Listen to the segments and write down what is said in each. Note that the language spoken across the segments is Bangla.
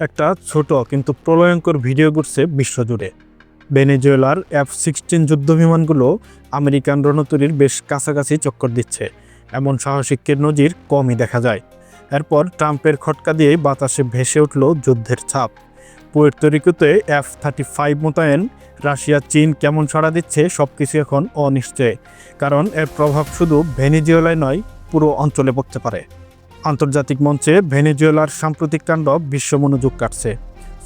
একটা ছোট কিন্তু প্রলয়ঙ্কর ভিডিও করছে বিশ্বজুড়ে। ভেনেজুয়েলার এফ সিক্সটিন যুদ্ধবিমানগুলো আমেরিকান রণতরীর বেশ কাছাকাছি চক্কর দিচ্ছে। এমন সাহসিকের নজির কমই দেখা যায়। এরপর ট্রাম্পের খটকা দিয়ে বাতাসে ভেসে উঠল যুদ্ধের ছাপ। পুয়ের্তরিকোতে এফ থার্টি ফাইভ মোতায়েন, রাশিয়া, চীন কেমন সাড়া দিচ্ছে সব কিছু এখন অনিশ্চয়। কারণ এর প্রভাব শুধু ভেনেজুয়েলায় নয়, পুরো অঞ্চলে পড়তে পারে। আন্তর্জাতিক মঞ্চে ভেনেজুয়েলার সাম্প্রতিক কাণ্ড বিশ্ব মনোযোগ কাটছে।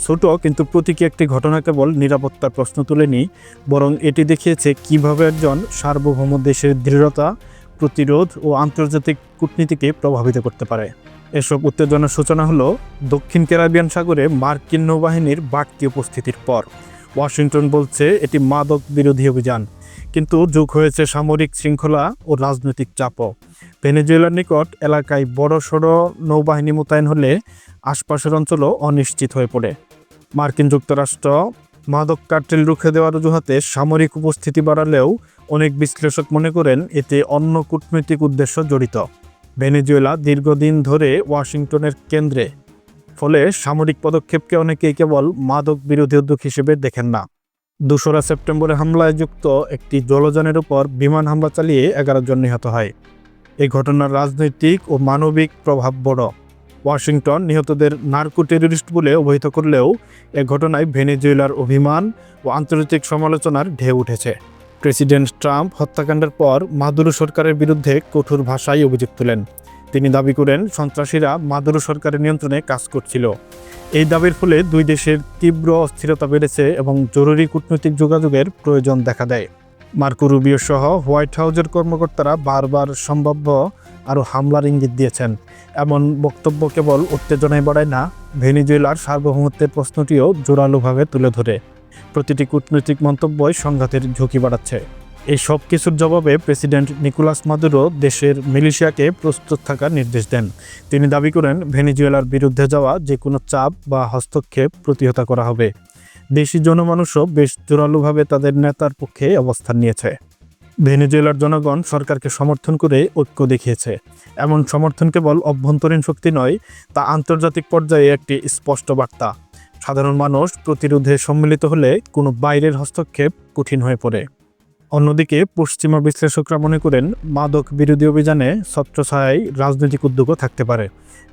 ছোট কিন্তু প্রতীকী একটি ঘটনা কেবল নিরাপত্তার প্রশ্ন তুলেনি, বরং এটি দেখিয়েছে কীভাবে একজন সার্বভৌম দেশের দৃঢ়তা, প্রতিরোধ ও আন্তর্জাতিক কূটনীতিকে প্রভাবিত করতে পারে। এসব উত্তেজনার সূচনা হলো দক্ষিণ ক্যারাবিয়ান সাগরে মার্কিন নৌবাহিনীর বাড়তি উপস্থিতির পর। ওয়াশিংটন বলছে, এটি মাদক বিরোধী অভিযান। কিন্তু যোগ হয়েছে সামরিক শৃঙ্খলা ও রাজনৈতিক চাপও। ভেনেজুয়েলার নিকট এলাকায় বড় সড়ো নৌবাহিনী মোতায়েন হলে আশপাশের অঞ্চলও অনিশ্চিত হয়ে পড়ে। মার্কিন যুক্তরাষ্ট্র মাদক কার্টেল রুখে দেওয়ার অজুহাতে সামরিক উপস্থিতি বাড়ালেও অনেক বিশ্লেষক মনে করেন এতে অন্য কূটনৈতিক উদ্দেশ্য জড়িত। ভেনেজুয়েলা দীর্ঘদিন ধরে ওয়াশিংটনের কেন্দ্রে, ফলে সামরিক পদক্ষেপকে অনেকেই কেবল মাদক বিরোধী উদ্যোগ হিসেবে দেখেন না। দোসরা সেপ্টেম্বরে হামলায় যুক্ত একটি জলযানের উপর বিমান হামলা চালিয়ে এগারো জন নিহত হয়। এই ঘটনার রাজনৈতিক ও মানবিক প্রভাব বড়। ওয়াশিংটন নিহতদের নার্কো টেররিস্ট বলে অভিহিত করলেও এ ঘটনায় ভেনেজুয়েলার অভিমান ও আন্তর্জাতিক সমালোচনার ঢেউ উঠেছে। প্রেসিডেন্ট ট্রাম্প হত্যাকাণ্ডের পর মাদুরো সরকারের বিরুদ্ধে কঠোর ভাষায় অভিযোগ তোলেন। তিনি দাবি করেন, সন্ত্রাসীরা মাদুরো সরকারের নিয়ন্ত্রণে কাজ করছিল। এই দাবির ফলে দুই দেশের তীব্র অস্থিরতা বেড়েছে এবং জরুরি কূটনৈতিক যোগাযোগের প্রয়োজন দেখা দেয়। মার্কো রুবিও সহ হোয়াইট হাউজের কর্মকর্তারা বারবার সম্ভাব্য আরও হামলার ইঙ্গিত দিয়েছেন। এমন বক্তব্য কেবল উত্তেজনায় বাড়ায় না, ভেনিজুয়েলার সার্বভৌমত্বের প্রশ্নটিও জোরালোভাবে তুলে ধরে। প্রতিটি কূটনৈতিক মন্তব্যই সংঘাতের ঝুঁকি বাড়াচ্ছে। এই সব কিছুর জবাবে প্রেসিডেন্ট নিকোলাস মাদুরো দেশের মিলিশিয়াকে প্রস্তুত থাকার নির্দেশ দেন। তিনি দাবি করেন, ভেনিজুয়েলার বিরুদ্ধে যাওয়া যে কোনো চাপ বা হস্তক্ষেপ প্রতিহত করা হবে। দেশি জনমানুষও বেশ জোরালোভাবে তাদের নেতার পক্ষে অবস্থান নিয়েছে। ভেনেজুয়েলার জনগণ সরকারকে সমর্থন করে ঐক্য দেখিয়েছে। এমন সমর্থন কেবল অভ্যন্তরীণ শক্তি নয়, তা আন্তর্জাতিক পর্যায়ে একটি স্পষ্ট বার্তা। সাধারণ মানুষ প্রতিরোধে সম্মিলিত হলে কোনো বাইরের হস্তক্ষেপ কঠিন হয়ে পড়ে। অন্যদিকে পশ্চিমা বিশ্লেষকরা মনে করেন, মাদক বিরোধী অভিযানে ছত্রছায়ায় রাজনৈতিক উদ্যোগও থাকতে পারে।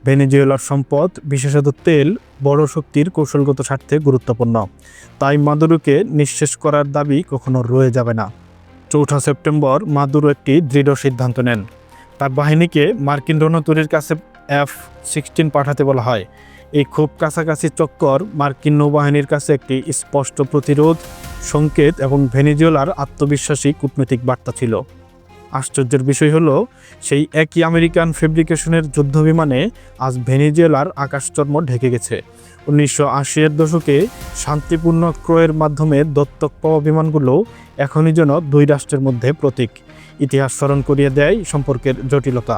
ভেনেজুয়েলার সম্পদ, বিশেষত তেল, বড় শক্তির কৌশলগত স্বার্থে গুরুত্বপূর্ণ। তাই মাদুরোকে নিঃশেষ করার দাবি কখনো রয়ে যাবে না। চৌঠা সেপ্টেম্বর মাদুরো একটি দৃঢ় সিদ্ধান্ত নেন। তার বাহিনীকে মার্কিন রণতরীর কাছে এফ সিক্সটিন পাঠাতে বলা হয়। এই খুব কাছাকাছি চক্কর মার্কিন নৌবাহিনীর কাছে একটি স্পষ্ট প্রতিরোধ, সংকেত এবং ভেনিজুয়েলার আত্মবিশ্বাসী কূটনৈতিক বার্তা ছিল। আশ্চর্যের বিষয় হলো, সেই একই আমেরিকান ফেব্রিকেশনের যুদ্ধবিমানে আজ ভেনেজুয়েলার আকাশচর্ম ঢেকে গেছে। উনিশশো আশির দশকে শান্তিপূর্ণ ক্রয়ের মাধ্যমে দত্তক পাওয়া বিমানগুলো এখনই যেন দুই রাষ্ট্রের মধ্যে প্রতীক। ইতিহাস স্মরণ করিয়ে দেয় সম্পর্কের জটিলতা।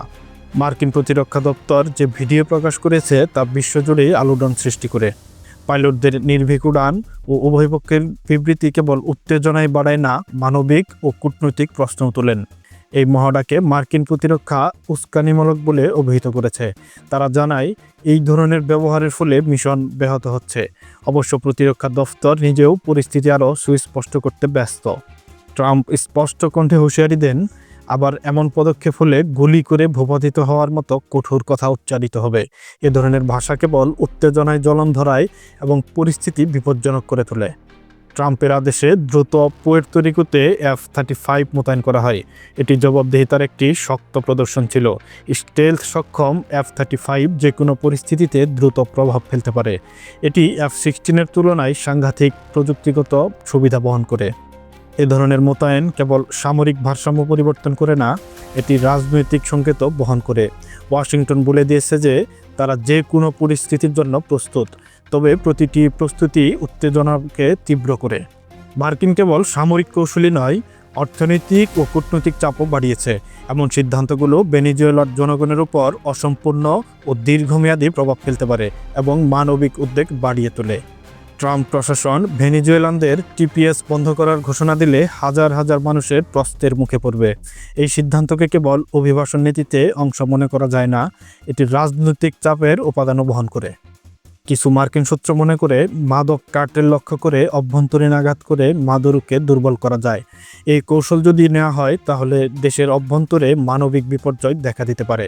মার্কিন প্রতিরক্ষা দপ্তর যে ভিডিও প্রকাশ করেছে তা বিশ্বজুড়েই আলোড়ন সৃষ্টি করে। পাইলটদের নির্ভীক উড়ান ও উভয়পক্ষের বিবৃতি কেবল উত্তেজনায় বাড়ায় না, মানবিক ও কূটনৈতিক প্রশ্ন তোলেন। এই মহড়াকে মার্কিন প্রতিরক্ষা উস্কানিমূলক বলে অভিহিত করেছে। তারা জানায়, এই ধরনের ব্যবহারের ফলে মিশন ব্যাহত হচ্ছে। অবশ্য প্রতিরক্ষা দফতর নিজেও পরিস্থিতি আরও সুস্পষ্ট করতে ব্যস্ত। ট্রাম্প স্পষ্ট কণ্ঠে হুঁশিয়ারি দেন আবার এমন পদক্ষেপ হলে গুলি করে ভূপাতিত হওয়ার মতো কঠোর কথা উচ্চারিত হবে। এ ধরনের ভাষা কেবল উত্তেজনায় জ্বলন ধরায় এবং পরিস্থিতি বিপজ্জনক করে তোলে। ট্রাম্পের আদেশে দ্রুত পুয়ের্তরিকোতে এফ থার্টি ফাইভ মোতায়েন করা হয়। এটি জবাবদিহিতার একটি শক্ত প্রদর্শন ছিল। স্টেলথ সক্ষম এফ থার্টি ফাইভ যে কোনো পরিস্থিতিতে দ্রুত প্রভাব ফেলতে পারে। এটি এফ সিক্সটিনের তুলনায় সাংঘাতিক প্রযুক্তিগত সুবিধা বহন করে। এ ধরনের মোতায়েন কেবল সামরিক ভারসাম্য পরিবর্তন করে না, এটি রাজনৈতিক সংকেতও বহন করে। ওয়াশিংটন বলে দিয়েছে যে, তারা যে কোনো পরিস্থিতির জন্য প্রস্তুত, তবে প্রতিটি প্রস্তুতি উত্তেজনাকে তীব্র করে। মার্কিন কেবল সামরিক কৌশলই নয়, অর্থনৈতিক ও কূটনৈতিক চাপও বাড়িয়েছে। এমন সিদ্ধান্তগুলো ভেনিজুয়েলার জনগণের উপর অসম্পূর্ণ ও দীর্ঘমেয়াদী প্রভাব ফেলতে পারে এবং মানবিক উদ্বেগ বাড়িয়ে তোলে। ট্রাম্প প্রশাসন ভেনিজুয়েলানদের টিপিএস বন্ধ করার ঘোষণা দিলে হাজার হাজার মানুষের প্রস্তের মুখে পড়বে। এই সিদ্ধান্তকে কেবল অভিবাসন নীতিতে অংশ মনে করা যায় না, এটি রাজনৈতিক চাপের উপাদানও বহন করে। কিছু মার্কিন সূত্র মনে করে মাদক কার্টেল লক্ষ্য করে অভ্যন্তরীণ আঘাত করে মাদুরুকে দুর্বল করা যায়। এই কৌশল যদি নেওয়া হয়, তাহলে দেশের অভ্যন্তরে মানবিক বিপর্যয় দেখা দিতে পারে।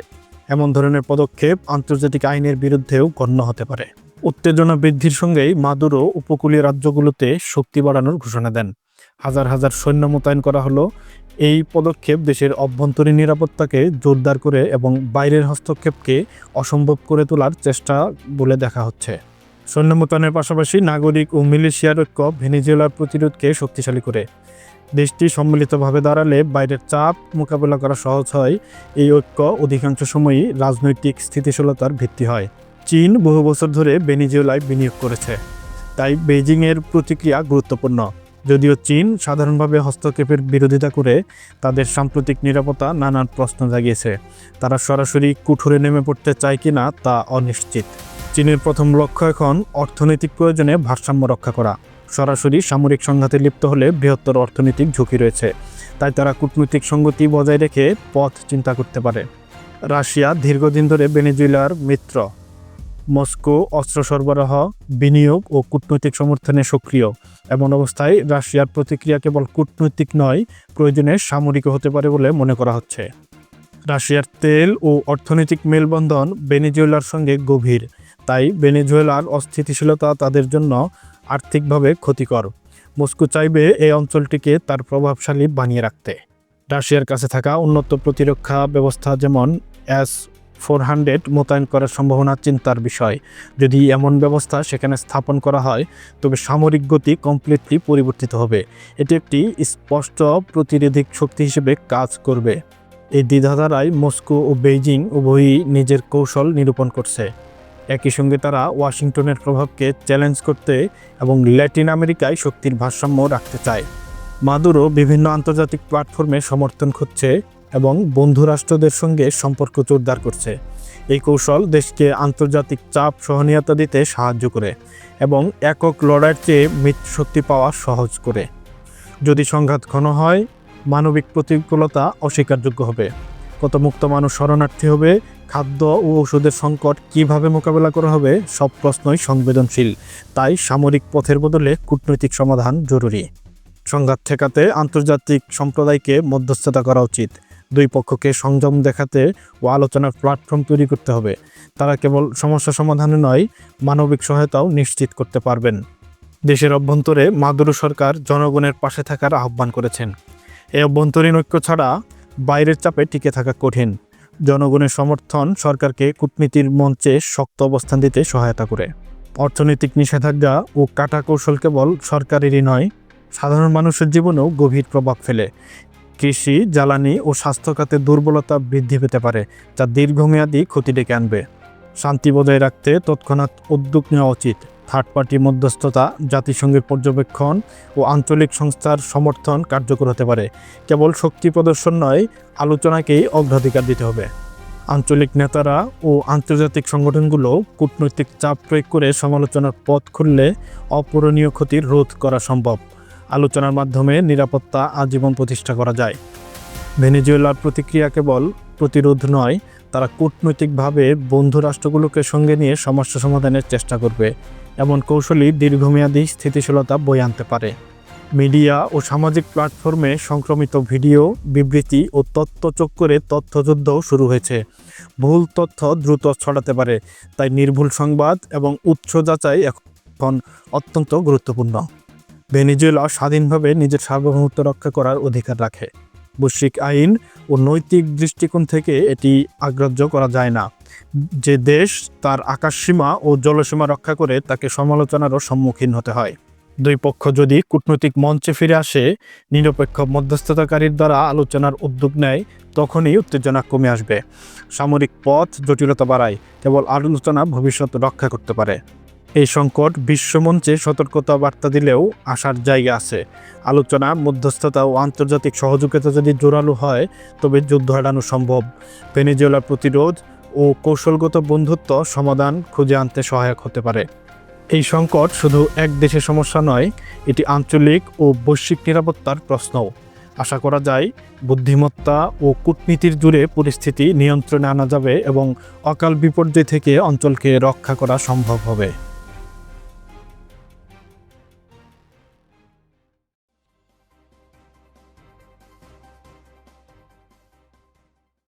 এমন ধরনের পদক্ষেপ আন্তর্জাতিক আইনের বিরুদ্ধেও গণ্য হতে পারে। উত্তেজনা বৃদ্ধির সঙ্গেই মাদুরো উপকূলীয় রাজ্যগুলোতে শক্তি বাড়ানোর ঘোষণা দেন। হাজার হাজার সৈন্য মোতায়েন করা হলো। এই পদক্ষেপ দেশের অভ্যন্তরীণ নিরাপত্তাকে জোরদার করে এবং বাইরের হস্তক্ষেপকে অসম্ভব করে তোলার চেষ্টা বলে দেখা হচ্ছে। সৈন্য মোতায়েনের পাশাপাশি নাগরিক ও মিলিশিয়ার ঐক্য ভেনিজুয়েলার প্রতিরোধকে শক্তিশালী করে। দেশটি সম্মিলিতভাবে দাঁড়ালে বাইরের চাপ মোকাবেলা করা সহজ হয়। এই ঐক্য অধিকাংশ সময়ই রাজনৈতিক স্থিতিশীলতার ভিত্তি হয়। চীন বহু বছর ধরে ভেনিজুয়েলায় বিনিয়োগ করেছে। তাই বেইজিংয়ের প্রতিক্রিয়া গুরুত্বপূর্ণ। যদিও চীন সাধারণভাবে হস্তক্ষেপের বিরোধিতা করে তাদের সাম্প্রতিক নিরাপত্তা নানান প্রশ্ন জাগিয়েছে। তারা সরাসরি কুঠুরে নেমে পড়তে চায় কি না তা অনিশ্চিত। চীনের প্রথম লক্ষ্য এখন অর্থনৈতিক প্রয়োজনে ভারসাম্য রক্ষা করা। সরাসরি সামরিক সংঘাতে লিপ্ত হলে বৃহত্তর অর্থনৈতিক ঝুঁকি রয়েছে। তাই তারা কূটনৈতিক সঙ্গতি বজায় রেখে পথ চিন্তা করতে পারে। রাশিয়া দীর্ঘদিন ধরে ভেনেজুয়েলার মিত্র। মস্কো অস্ত্র সরবরাহ, বিনিয়োগ ও কূটনৈতিক সমর্থনে সক্রিয়। এমন অবস্থায় রাশিয়ার প্রতিক্রিয়া কেবল কূটনৈতিক নয়, প্রয়োজনে সামরিক হতে পারে বলে মনে করা হচ্ছে। রাশিয়ার তেল ও অর্থনৈতিক মেলবন্ধন ভেনেজুয়েলার সঙ্গে গভীর, তাই ভেনেজুয়েলার অস্থিতিশীলতা তাদের জন্য আর্থিকভাবে ক্ষতিকর। মস্কো চাইবে এই অঞ্চলটিকে তার প্রভাবশালী বানিয়ে রাখতে। রাশিয়ার কাছে থাকা উন্নত প্রতিরক্ষা ব্যবস্থা যেমন এস ফোর হান্ড্রেড মোতায়েন করার সম্ভাবনা চিন্তার বিষয়। যদি এমন ব্যবস্থা সেখানে স্থাপন করা হয়, তবে সামরিক গতি কমপ্লিটলি পরিবর্তিত হবে। এটি একটি স্পষ্ট প্রতিরোধক শক্তি হিসেবে কাজ করবে। এই দ্বিধাধারায় মস্কো ও বেইজিং উভয়ই নিজের কৌশল নিরূপণ করছে। একই সঙ্গে তারা ওয়াশিংটনের প্রভাবকে চ্যালেঞ্জ করতে এবং ল্যাটিন আমেরিকায় শক্তির ভারসাম্য রাখতে চায়। মাদুরো বিভিন্ন আন্তর্জাতিক প্ল্যাটফর্মে সমর্থন খুঁজছে। এবং বন্ধু রাষ্ট্রদের সঙ্গে সম্পর্ক জোরদার করছে। এই কৌশল দেশকে আন্তর্জাতিক চাপ সহনীয়তা দিতে সাহায্য করে এবং একক লড়াইয়ের চেয়ে মিত্রশক্তি পাওয়া সহজ করে। যদি সংঘাত ঘন হয়, মানবিক প্রতিকূলতা অস্বীকারযোগ্য হবে। কত মুক্ত মানুষ শরণার্থী হবে, খাদ্য ও ওষুধের সংকট কীভাবে মোকাবেলা করা হবে, সব প্রশ্নই সংবেদনশীল। তাই সামরিক পথের বদলে কূটনৈতিক সমাধান জরুরি। সংঘাত ঠেকাতে আন্তর্জাতিক সম্প্রদায়কে মধ্যস্থতা করা উচিত। দুই পক্ষকে সংযম দেখাতে ও আলোচনার প্ল্যাটফর্ম তৈরি করতে হবে। তারা কেবল সমস্যা সমাধানে নয়, মানবিক সহায়তাও নিশ্চিত করতে পারবেন। দেশের অভ্যন্তরে মাদুরো সরকার জনগণের পাশে থাকার আহ্বান করেছেন। এই অভ্যন্তরীণ ঐক্য ছাড়া বাইরের চাপে টিকে থাকা কঠিন। জনগণের সমর্থন সরকারকে কূটনীতির মঞ্চে শক্ত অবস্থান দিতে সহায়তা করে। অর্থনৈতিক নিষেধাজ্ঞা ও কাটা কৌশল কেবল সরকারেরই নয়, সাধারণ মানুষের জীবনেও গভীর প্রভাব ফেলে। কৃষি, জ্বালানি ও স্বাস্থ্য খাতে দুর্বলতা বৃদ্ধি পেতে পারে, যা দীর্ঘমেয়াদী ক্ষতি ডেকে আনবে। শান্তি বজায় রাখতে তৎক্ষণাৎ উদ্যোগ নেওয়া উচিত। থার্ড পার্টি মধ্যস্থতা, জাতিসংঘের পর্যবেক্ষণ ও আঞ্চলিক সংস্থার সমর্থন কার্যকর হতে পারে। কেবল শক্তি প্রদর্শন নয়, আলোচনাকেই অগ্রাধিকার দিতে হবে। আঞ্চলিক নেতারা ও আন্তর্জাতিক সংগঠনগুলো কূটনৈতিক চাপ প্রয়োগ করে সমালোচনার পথ খুললে অপূরণীয় ক্ষতির রোধ করা সম্ভব। আলোচনার মাধ্যমে নিরাপত্তা আজীবন প্রতিষ্ঠা করা যায়। ভেনেজুয়েলার প্রতিক্রিয়া কেবল প্রতিরোধ নয়, তারা কূটনৈতিকভাবে বন্ধু রাষ্ট্রগুলোকে সঙ্গে নিয়ে সমস্যা সমাধানের চেষ্টা করবে, এমন কৌশলই দীর্ঘমেয়াদী স্থিতিশীলতা বয়ে আনতে পারে। মিডিয়া ও সামাজিক প্ল্যাটফর্মে সংক্রমিত ভিডিও, বিবৃতি ও তথ্য চক্করে তথ্যযুদ্ধও শুরু হয়েছে। ভুল তথ্য দ্রুত ছড়াতে পারে, তাই নির্ভুল সংবাদ এবং উৎস যাচাই এখন অত্যন্ত গুরুত্বপূর্ণ। ভেনিজুয়েলা স্বাধীনভাবে নিজের সার্বভৌমত্ব রক্ষা করার অধিকার রাখে। বৈশ্বিক আইন ও নৈতিক দৃষ্টিকোণ থেকে এটি আগ্রাহ্য করা যায় না। যে দেশ তার আকাশসীমা ও জলসীমা রক্ষা করে তাকে সমালোচনারও সম্মুখীন হতে হয়। দুই পক্ষ যদি কূটনৈতিক মঞ্চে ফিরে আসে, নিরপেক্ষ মধ্যস্থতাকারীর দ্বারা আলোচনার উদ্যোগ নেয়, তখনই উত্তেজনা কমে আসবে। সামরিক পথ জটিলতা বাড়ায়, কেবল আলোচনা ভবিষ্যৎ রক্ষা করতে পারে। এই সংকট বিশ্বমঞ্চে সতর্কতা বার্তা দিলেও আসার জায়গা আছে। আলোচনা, মধ্যস্থতা ও আন্তর্জাতিক সহযোগিতা যদি জোরালো হয়, তবে যুদ্ধ এড়ানো সম্ভব। ভেনেজুয়েলার প্রতিরোধ ও কৌশলগত বন্ধুত্ব সমাধান খুঁজে আনতে সহায়ক হতে পারে। এই সংকট শুধু এক দেশের সমস্যা নয়, এটি আঞ্চলিক ও বৈশ্বিক নিরাপত্তার প্রশ্নও। আশা করা যায়, বুদ্ধিমত্তা ও কূটনীতির জুড়ে পরিস্থিতি নিয়ন্ত্রণে আনা যাবে এবং অকাল বিপর্যয় থেকে অঞ্চলকে রক্ষা করা সম্ভব হবে।